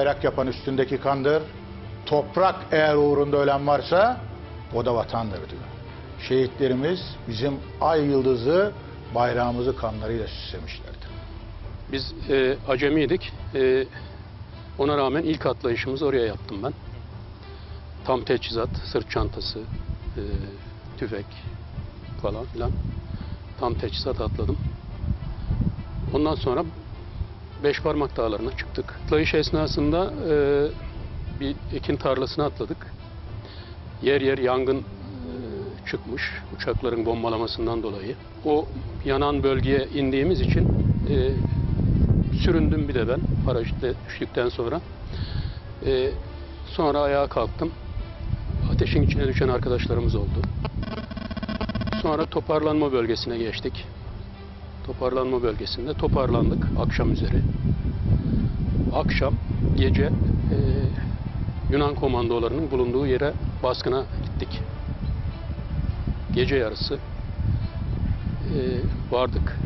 bayrak yapan üstündeki kandır. Toprak eğer uğrunda ölen varsa o da vatandır diyor. Şehitlerimiz bizim ay yıldızı bayrağımızı kanlarıyla süslemişlerdir. Biz e, acemiydik. E, ona rağmen ilk atlayışımızı oraya yaptım ben. Tam teçhizat, sırt çantası, e, tüfek falan filan. Tam teçhizat atladım. Ondan sonra beş parmak dağlarına çıktık. Atlayış esnasında e, bir ekin tarlasına atladık. Yer yer yangın e, çıkmış uçakların bombalamasından dolayı. O yanan bölgeye indiğimiz için e, süründüm bir de ben paraşütle düştükten sonra. E, sonra ayağa kalktım. Ateşin içine düşen arkadaşlarımız oldu. Sonra toparlanma bölgesine geçtik. Toparlanma bölgesinde toparlandık akşam üzeri. Akşam gece e, Yunan komandolarının bulunduğu yere baskına gittik. Gece yarısı e, vardık.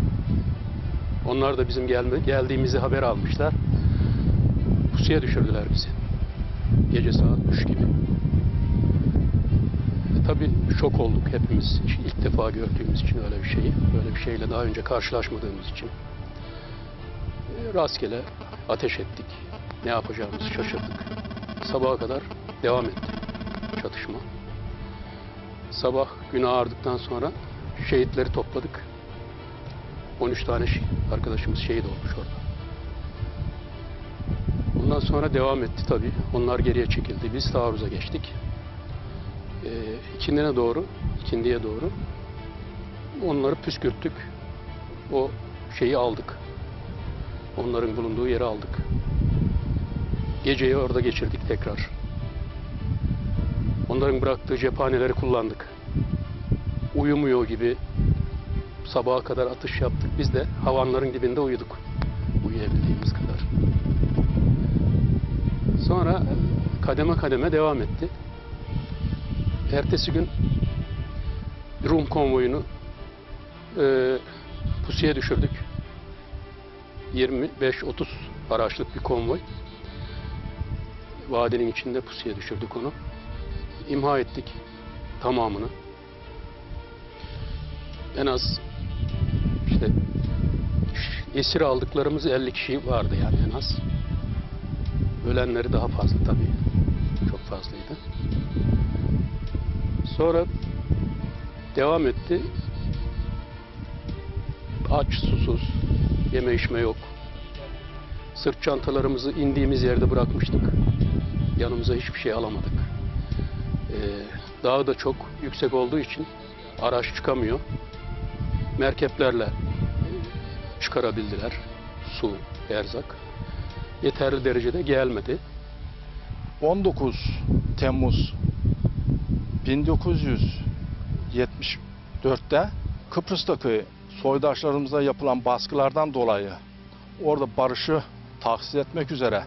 Onlar da bizim gelme, geldiğimizi haber almışlar. Pusuya düşürdüler bizi. Gece saat 3 gibi. Tabii şok olduk hepimiz. İlk defa gördüğümüz için öyle bir şeyi. Böyle bir şeyle daha önce karşılaşmadığımız için. E, rastgele ateş ettik. Ne yapacağımızı şaşırdık. Sabaha kadar devam etti çatışma. Sabah gün ağardıktan sonra şehitleri topladık. 13 tane arkadaşımız şehit olmuş orada. Ondan sonra devam etti tabii. Onlar geriye çekildi. Biz taarruza geçtik. İkindine doğru, ikindiye doğru onları püskürttük. O şeyi aldık. Onların bulunduğu yeri aldık. Geceyi orada geçirdik tekrar. Onların bıraktığı cephaneleri kullandık. Uyumuyor gibi sabaha kadar atış yaptık. Biz de havanların dibinde uyuduk. Uyuyabildiğimiz kadar. Sonra kademe kademe devam etti. Ertesi gün Rum konvoyunu e, pusuya düşürdük. 25-30 araçlık bir konvoy. Vadinin içinde pusuya düşürdük onu. İmha ettik tamamını. En az işte esir aldıklarımız 50 kişi vardı yani en az. Ölenleri daha fazla tabii. Çok fazlaydı. Sonra devam etti. Aç, susuz, yeme içme yok. Sırt çantalarımızı indiğimiz yerde bırakmıştık. Yanımıza hiçbir şey alamadık. Ee, dağ da çok yüksek olduğu için araç çıkamıyor. Merkeplerle çıkarabildiler. Su, erzak. Yeterli derecede gelmedi. 19 Temmuz 1974'te Kıbrıs'taki soydaşlarımıza yapılan baskılardan dolayı orada barışı tahsis etmek üzere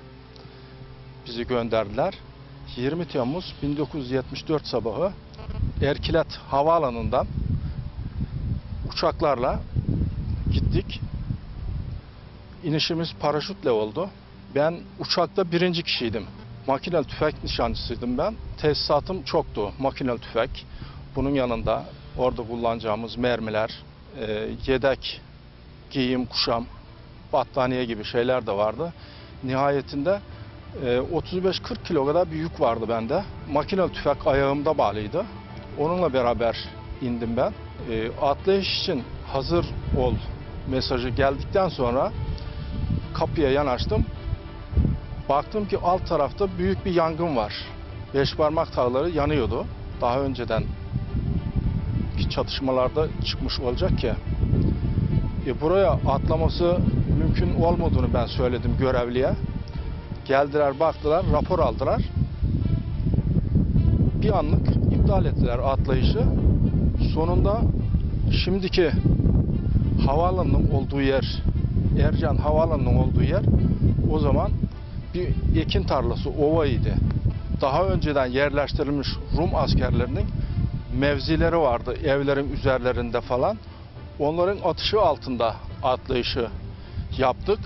bizi gönderdiler. 20 Temmuz 1974 sabahı Erkilet Havaalanı'ndan uçaklarla gittik. İnişimiz paraşütle oldu. Ben uçakta birinci kişiydim. Makinel tüfek nişancısıydım ben. Tesisatım çoktu. Makinel tüfek. Bunun yanında orada kullanacağımız mermiler, e, yedek giyim, kuşam, battaniye gibi şeyler de vardı. Nihayetinde e, 35-40 kilo kadar bir yük vardı bende. Makinel tüfek ayağımda bağlıydı. Onunla beraber indim ben. E, atlayış için hazır ol mesajı geldikten sonra kapıya yanaştım. Baktım ki alt tarafta büyük bir yangın var. Beş parmak tağları yanıyordu. Daha önceden çatışmalarda çıkmış olacak ki. E, buraya atlaması mümkün olmadığını ben söyledim görevliye. Geldiler baktılar rapor aldılar. Bir anlık iptal ettiler atlayışı. Sonunda şimdiki havaalanının olduğu yer, Ercan Havaalanı'nın olduğu yer o zaman bir ekin tarlası, ovaydı. Daha önceden yerleştirilmiş Rum askerlerinin mevzileri vardı evlerin üzerlerinde falan. Onların atışı altında atlayışı yaptık.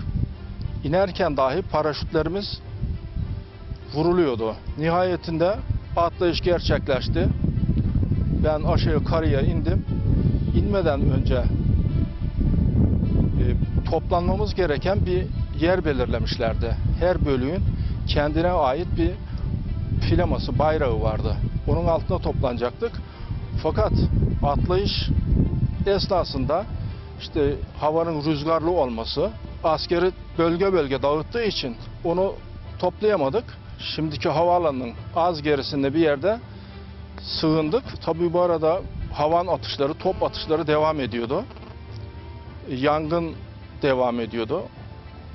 İnerken dahi paraşütlerimiz vuruluyordu. Nihayetinde atlayış gerçekleşti. Ben aşağı yukarıya indim. İnmeden önce e, toplanmamız gereken bir yer belirlemişlerdi. Her bölüğün kendine ait bir filaması, bayrağı vardı. Onun altına toplanacaktık. Fakat atlayış esnasında işte havanın rüzgarlı olması askeri bölge bölge dağıttığı için onu toplayamadık. Şimdiki havaalanının az gerisinde bir yerde sığındık. Tabii bu arada havan atışları, top atışları devam ediyordu. Yangın devam ediyordu.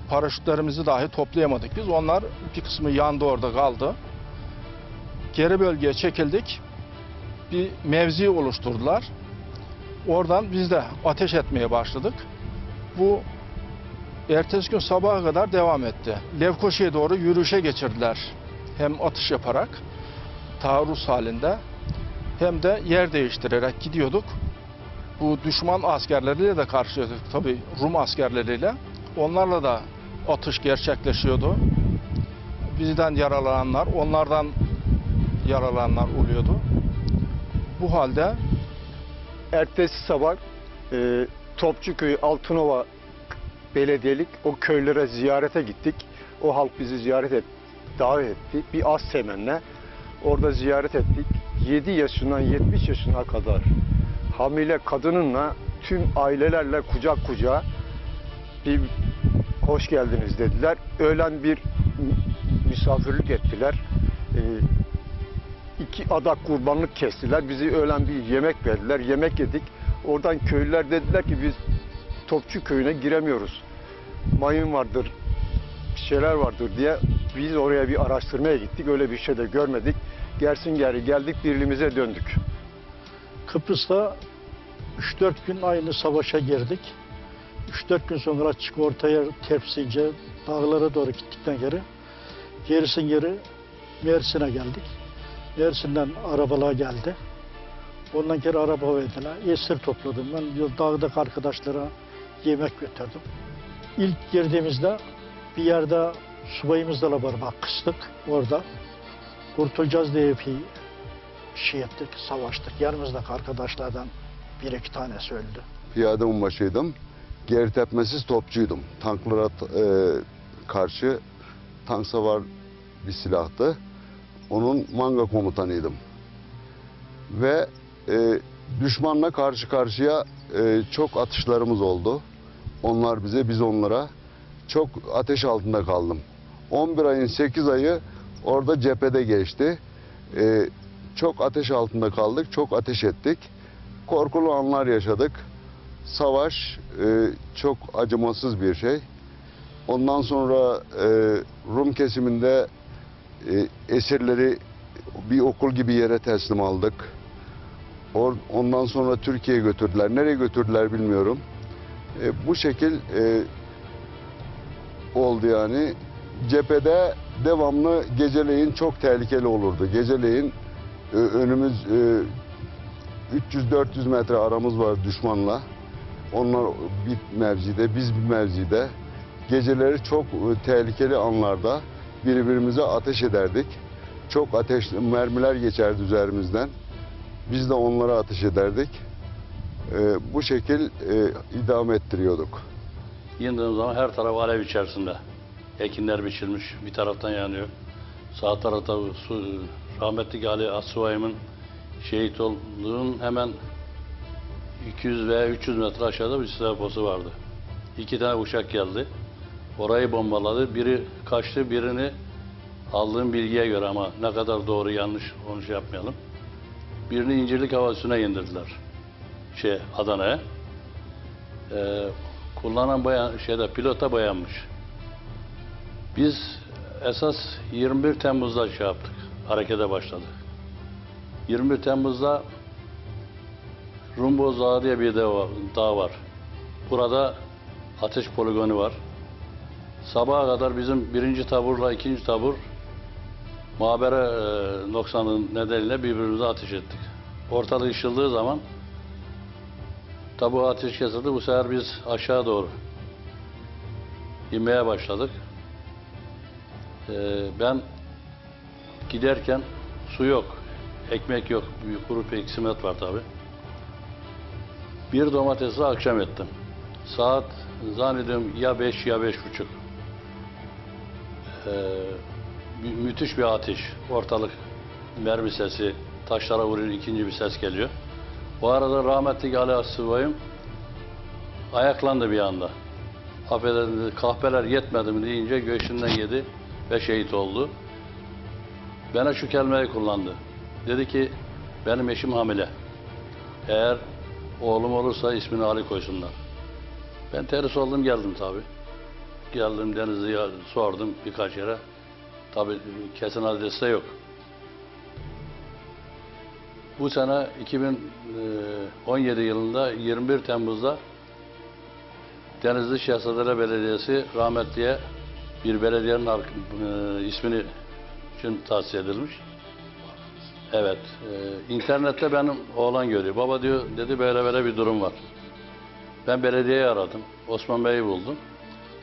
Paraşütlerimizi dahi toplayamadık biz. Onlar bir kısmı yandı orada kaldı. Geri bölgeye çekildik. Bir mevzi oluşturdular. Oradan biz de ateş etmeye başladık. Bu ertesi gün sabaha kadar devam etti. Levkoşi'ye doğru yürüyüşe geçirdiler. Hem atış yaparak, taarruz halinde hem de yer değiştirerek gidiyorduk. Bu düşman askerleriyle de karşılaştık tabii Rum askerleriyle. Onlarla da atış gerçekleşiyordu. Bizden yaralananlar, onlardan yaralananlar oluyordu. Bu halde Ertesi sabah e, Topçuköy Altınova Belediyelik o köylere ziyarete gittik. O halk bizi ziyaret et, davet etti. Bir az temenle orada ziyaret ettik. 7 yaşından 70 yaşına kadar hamile kadınınla tüm ailelerle kucak kucağa bir hoş geldiniz dediler. Öğlen bir misafirlik ettiler. E, iki adak kurbanlık kestiler. Bizi öğlen bir yemek verdiler. Yemek yedik. Oradan köylüler dediler ki biz Topçu köyüne giremiyoruz. Mayın vardır, bir şeyler vardır diye biz oraya bir araştırmaya gittik. Öyle bir şey de görmedik. Gersin geri geldik birliğimize döndük. Kıbrıs'ta 3-4 gün aynı savaşa girdik. 3-4 gün sonra çık ortaya tepsince dağlara doğru gittikten geri gerisin geri Mersin'e geldik. Mersin'den arabalar geldi. Ondan geri araba verdiler. Esir topladım. Ben dağdaki arkadaşlara yemek götürdüm. İlk girdiğimizde bir yerde subayımızla beraber kıstık orada. Kurtulacağız diye bir şey ettik, savaştık. Yanımızdaki arkadaşlardan bir iki tanesi öldü. piyade onbaşıydım. Geri tepmesiz topçuydum. Tanklara e, karşı tank savar bir silahtı. Onun manga komutanıydım. Ve e, düşmanla karşı karşıya e, çok atışlarımız oldu. Onlar bize, biz onlara. Çok ateş altında kaldım. 11 ayın 8 ayı orada cephede geçti. E, çok ateş altında kaldık, çok ateş ettik. Korkulu anlar yaşadık. Savaş e, çok acımasız bir şey. Ondan sonra e, Rum kesiminde e, esirleri bir okul gibi yere teslim aldık. Or- ondan sonra Türkiye'ye götürdüler. Nereye götürdüler bilmiyorum. E, bu şekil e, oldu yani. Cephede devamlı geceleyin çok tehlikeli olurdu. Geceleyin e, önümüz e, 300-400 metre aramız var düşmanla. Onlar bir mevzide, biz bir mevzide. Geceleri çok e, tehlikeli anlarda birbirimize ateş ederdik. Çok ateş, mermiler geçerdi üzerimizden. Biz de onlara ateş ederdik. E, bu şekil e, idame ettiriyorduk. Yandığım zaman her taraf alev içerisinde. Ekinler biçilmiş, bir taraftan yanıyor. Sağ tarafta su, rahmetli Ali Asubay'ımın şehit olduğunun hemen 200 veya 300 metre aşağıda bir silah deposu vardı. İki tane uçak geldi. Orayı bombaladı. Biri kaçtı, birini aldığım bilgiye göre ama ne kadar doğru yanlış onu şey yapmayalım. Birini İncirlik Hava Üssü'ne indirdiler. Şey, Adana'ya. Ee, kullanan bayan, şeyde pilota bayanmış. Biz esas 21 Temmuz'da şey yaptık. Harekete başladık. 21 Temmuz'da Rumboz Dağı diye bir dağ var. Burada ateş poligonu var. Sabaha kadar bizim birinci taburla ikinci tabur muhabere e, noksanın nedeniyle birbirimize ateş ettik. Ortalık ışıldığı zaman tabu ateş kesildi. Bu sefer biz aşağı doğru inmeye başladık. Ee, ben Giderken su yok, ekmek yok, bir kuru peksimet var tabi. Bir domatesi akşam ettim. Saat zannediyorum ya beş ya beş buçuk. Ee, mü- müthiş bir ateş. Ortalık mermi sesi, taşlara vuruyor ikinci bir ses geliyor. Bu arada rahmetli Ali Assubay'ım ayaklandı bir anda. Affedersiniz kahpeler yetmedi mi deyince göğsünden yedi ve şehit oldu. Bana şu kelimeyi kullandı. Dedi ki benim eşim hamile. Eğer oğlum olursa ismini Ali koysunlar. Ben terhis oldum geldim tabi. Geldim Denizli'ye sordum birkaç yere. Tabi kesin adresi de yok. Bu sene 2017 yılında 21 Temmuz'da Denizli Şehzadele Belediyesi rahmetliye bir belediyenin e, ismini için tahsis edilmiş. Evet. e, internette benim oğlan görüyor. Baba diyor dedi böyle böyle bir durum var. Ben belediyeyi aradım. Osman Bey'i buldum.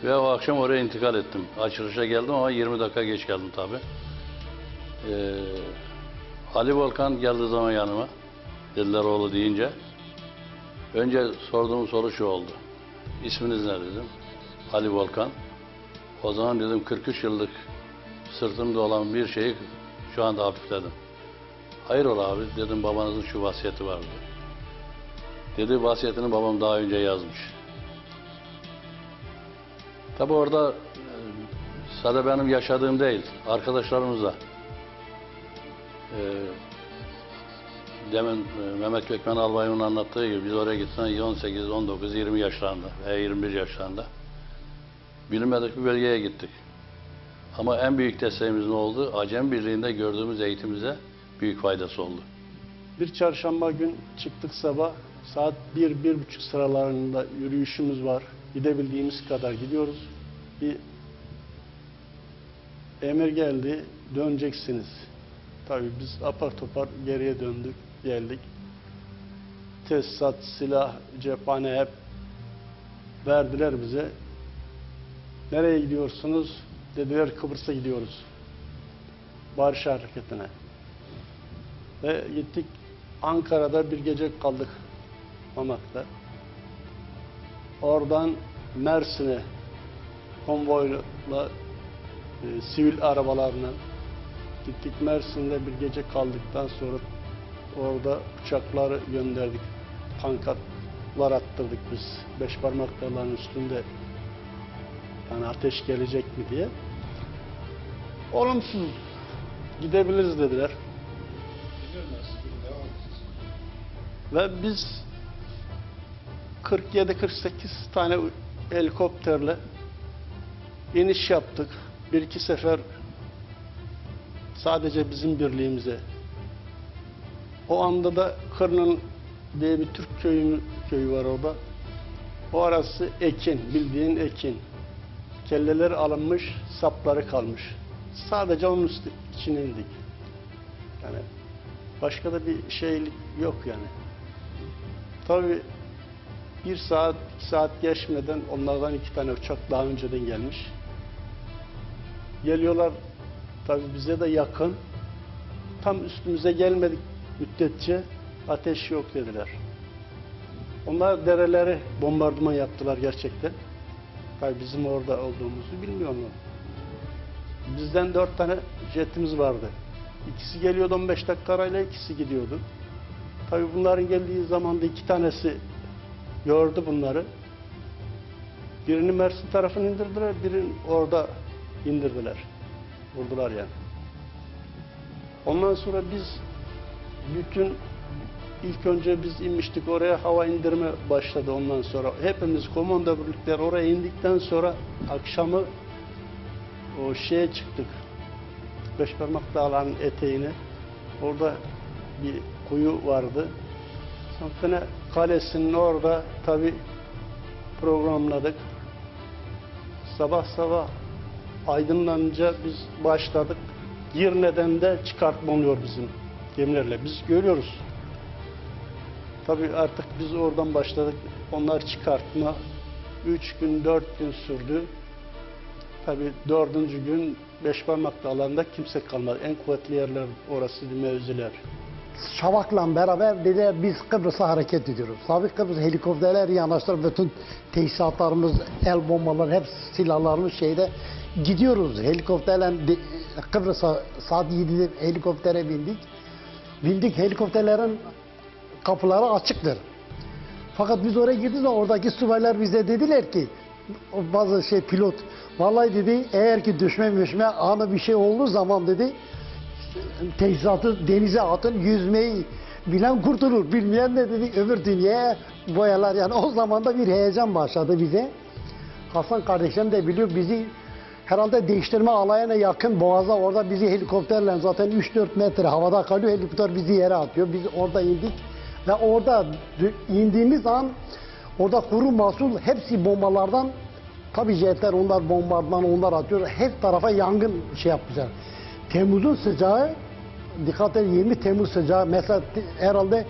Ve o akşam oraya intikal ettim. Açılışa geldim ama 20 dakika geç geldim tabii. Ee, Ali Volkan geldiği zaman yanıma. Dediler oğlu deyince. Önce sorduğum soru şu oldu. İsminiz ne dedim. Ali Volkan. O zaman dedim 43 yıllık sırtımda olan bir şeyi şu anda hafifledim. Hayrola abi dedim babanızın şu vasiyeti vardı. Dedi vasiyetini babam daha önce yazmış. Tabi orada e, sadece benim yaşadığım değil, arkadaşlarımız da. E, demin e, Mehmet Gökmen Albay'ın anlattığı gibi biz oraya gitsen 18, 19, 20 yaşlarında veya 21 yaşlarında bilinmedik bir bölgeye gittik. Ama en büyük desteğimiz ne oldu? Acem Birliği'nde gördüğümüz eğitimimize büyük faydası oldu. Bir çarşamba gün çıktık sabah. Saat bir, bir buçuk sıralarında yürüyüşümüz var. Gidebildiğimiz kadar gidiyoruz. Bir emir geldi, döneceksiniz. Tabii biz apar topar geriye döndük, geldik. Tesisat, silah, cephane hep verdiler bize. Nereye gidiyorsunuz? Dediler Kıbrıs'a gidiyoruz. Barış Hareketi'ne. Ve gittik Ankara'da bir gece kaldık Mamak'ta. Oradan Mersin'e konvoyla e, sivil arabalarla gittik Mersin'de bir gece kaldıktan sonra orada uçakları gönderdik. Pankartlar attırdık biz. Beş parmak üstünde yani ateş gelecek mi diye. Olumsuz gidebiliriz dediler. Ve biz 47-48 tane helikopterle iniş yaptık. Bir iki sefer sadece bizim birliğimize. O anda da Kırnın diye bir Türk köyü, köyü var orada. O arası ekin, bildiğin ekin. Kelleler alınmış, sapları kalmış. Sadece onun üstü içine indik. Yani başka da bir şeylik yok yani. Tabii bir saat, iki saat geçmeden onlardan iki tane uçak daha önceden gelmiş. Geliyorlar tabii bize de yakın. Tam üstümüze gelmedik müddetçe ateş yok dediler. Onlar dereleri bombardıman yaptılar gerçekten. Tabii bizim orada olduğumuzu bilmiyorlar. Bizden dört tane jetimiz vardı. İkisi geliyordu 15 dakika arayla, ikisi gidiyordu. Tabii bunların geldiği zaman da iki tanesi gördü bunları. Birini Mersin tarafını indirdiler, birini orada indirdiler. Vurdular yani. Ondan sonra biz bütün ilk önce biz inmiştik oraya hava indirme başladı ondan sonra. Hepimiz komando birlikler oraya indikten sonra akşamı o şeye çıktık. Beşparmak Dağları'nın eteğine. Orada bir kuyu vardı. Santene Kalesi'nin orada tabi programladık. Sabah sabah aydınlanınca biz başladık. Girne'den de çıkartma oluyor bizim gemilerle. Biz görüyoruz. Tabi artık biz oradan başladık. Onlar çıkartma. Üç gün, dört gün sürdü. Tabi dördüncü gün Beşparmak dağlarında kimse kalmadı. En kuvvetli yerler orası mevziler. Şavak'la beraber dediler biz Kıbrıs'a hareket ediyoruz. Tabii Kıbrıs helikopterler yanaştır, bütün tesisatlarımız, el bombaları, hep silahlarımız şeyde gidiyoruz. Helikopterle de- Kıbrıs'a saat 7'de helikoptere bindik. Bindik helikopterlerin kapıları açıktır. Fakat biz oraya girdiğimizde oradaki subaylar bize dediler ki bazı şey pilot vallahi dedi eğer ki düşme müşme anı bir şey olduğu zaman dedi tesisatı denize atın yüzmeyi bilen kurtulur. Bilmeyen de dedi öbür dünyaya boyalar yani o zaman da bir heyecan başladı bize. Hasan kardeşim de biliyor bizi herhalde değiştirme alayına yakın boğaza orada bizi helikopterle zaten 3-4 metre havada kalıyor helikopter bizi yere atıyor. Biz orada indik ve orada indiğimiz an orada kuru mahsul hepsi bombalardan tabii jetler onlar bombardıman onlar atıyor. Her tarafa yangın şey yapmışlar. Temmuz'un sıcağı dikkat edin 20 Temmuz sıcağı mesela herhalde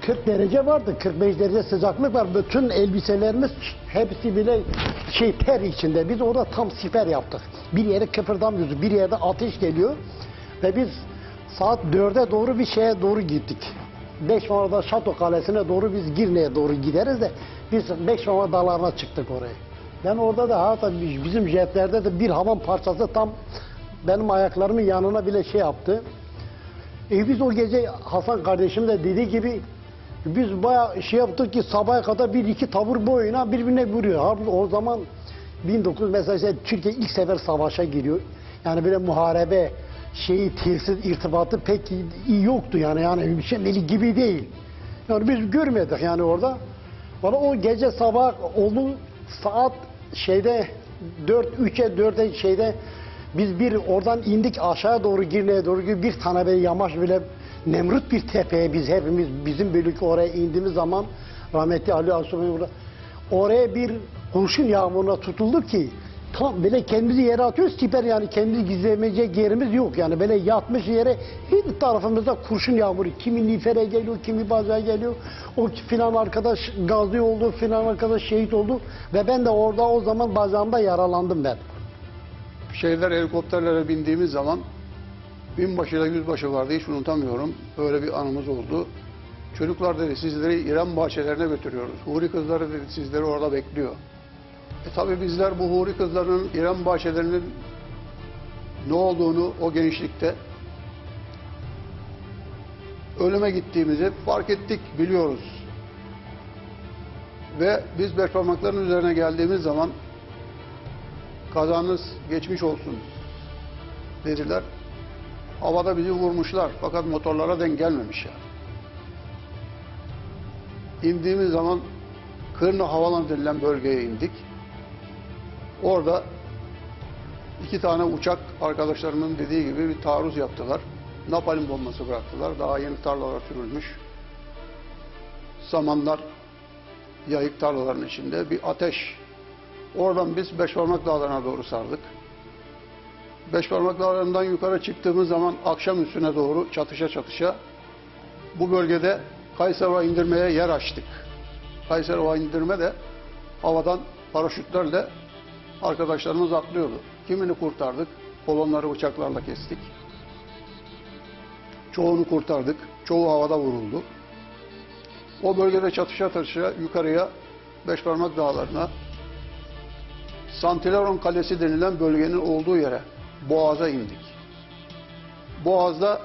40 derece vardı 45 derece sıcaklık var bütün elbiselerimiz hepsi bile şey ter içinde biz orada tam siper yaptık bir yere kıpırdamıyoruz bir yerde ateş geliyor ve biz saat 4'e doğru bir şeye doğru gittik 5 Marmara Şato Kalesi'ne doğru biz Girne'ye doğru gideriz de biz 5 Marmara Dağları'na çıktık oraya. Ben orada da hatta bizim jetlerde de bir havan parçası tam benim ayaklarımın yanına bile şey yaptı. E biz o gece Hasan kardeşim de dediği gibi biz bayağı şey yaptık ki sabaha kadar bir iki tabur boyuna birbirine vuruyor. Halbuki o zaman 1900 mesela Türkiye ilk sefer savaşa giriyor. Yani böyle muharebe şeyi telsiz irtibatı pek iyi yoktu yani yani şimdiki gibi değil. Yani biz görmedik yani orada. Bana o gece sabah oldu saat şeyde 4 3'e 4'e şeyde biz bir oradan indik aşağı doğru Girne'ye doğru bir tane böyle yamaç bile Nemrut bir tepeye biz hepimiz bizim bölük oraya indiğimiz zaman rahmetli Ali orada oraya bir kurşun yağmuruna tutulduk ki tam böyle kendimizi yere atıyoruz siper yani kendimizi gizlemeyecek yerimiz yok yani böyle yatmış yere her tarafımızda kurşun yağmuru kimi nifere geliyor kimi bacağa geliyor o filan arkadaş gazi oldu filan arkadaş şehit oldu ve ben de orada o zaman bacağımda yaralandım ben. şeyler helikopterlere bindiğimiz zaman binbaşıyla yüzbaşı vardı hiç unutamıyorum. Böyle bir anımız oldu. Çocuklar dedi sizleri İrem bahçelerine götürüyoruz. Huri kızları dedi sizleri orada bekliyor. E tabi bizler bu huri kızların İrem bahçelerinin ne olduğunu o gençlikte ölüme gittiğimizi fark ettik, biliyoruz. Ve biz beşparmakların üzerine geldiğimiz zaman kazanız geçmiş olsun dediler. Havada bizi vurmuşlar fakat motorlara denk gelmemiş yani. İndiğimiz zaman Kırnı Havalan denilen bölgeye indik. Orada iki tane uçak arkadaşlarımın dediği gibi bir taarruz yaptılar. Napalm bombası bıraktılar. Daha yeni tarlalara sürülmüş. Samanlar yayık tarlaların içinde bir ateş Oradan biz Beşparmak Dağları'na doğru sardık. Beşparmak Dağları'ndan yukarı çıktığımız zaman akşam üstüne doğru çatışa çatışa bu bölgede Kayserova indirmeye yer açtık. Kayserova indirme de havadan paraşütlerle arkadaşlarımız atlıyordu. Kimini kurtardık, kolonları uçaklarla kestik. Çoğunu kurtardık, çoğu havada vuruldu. O bölgede çatışa çatışa yukarıya Beşparmak Dağları'na Santileron Kalesi denilen bölgenin olduğu yere, Boğaz'a indik. Boğaz'da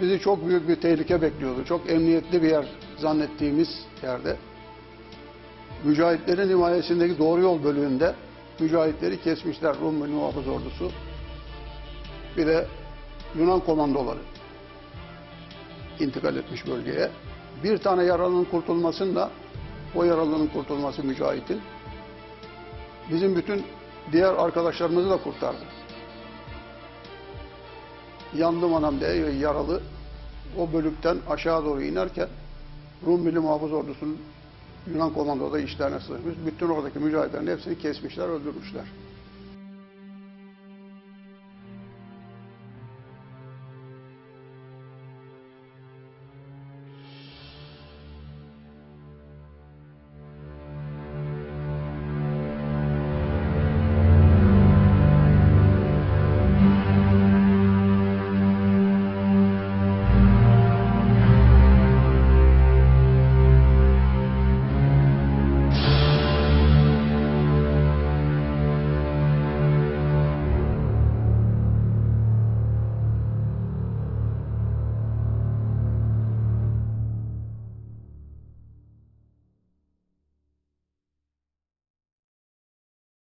bizi çok büyük bir tehlike bekliyordu. Çok emniyetli bir yer zannettiğimiz yerde. Mücahitlerin himayesindeki doğru yol bölüğünde mücahitleri kesmişler Rum ve Muhafız Ordusu. Bir de Yunan komandoları intikal etmiş bölgeye. Bir tane yaralının kurtulmasında o yaralının kurtulması mücahitin bizim bütün diğer arkadaşlarımızı da kurtardı. Yandım anam diye yaralı o bölükten aşağı doğru inerken Rum Milli Muhafız Ordusu'nun Yunan komandoda işlerine sığmış. Bütün oradaki mücahitlerin hepsini kesmişler, öldürmüşler.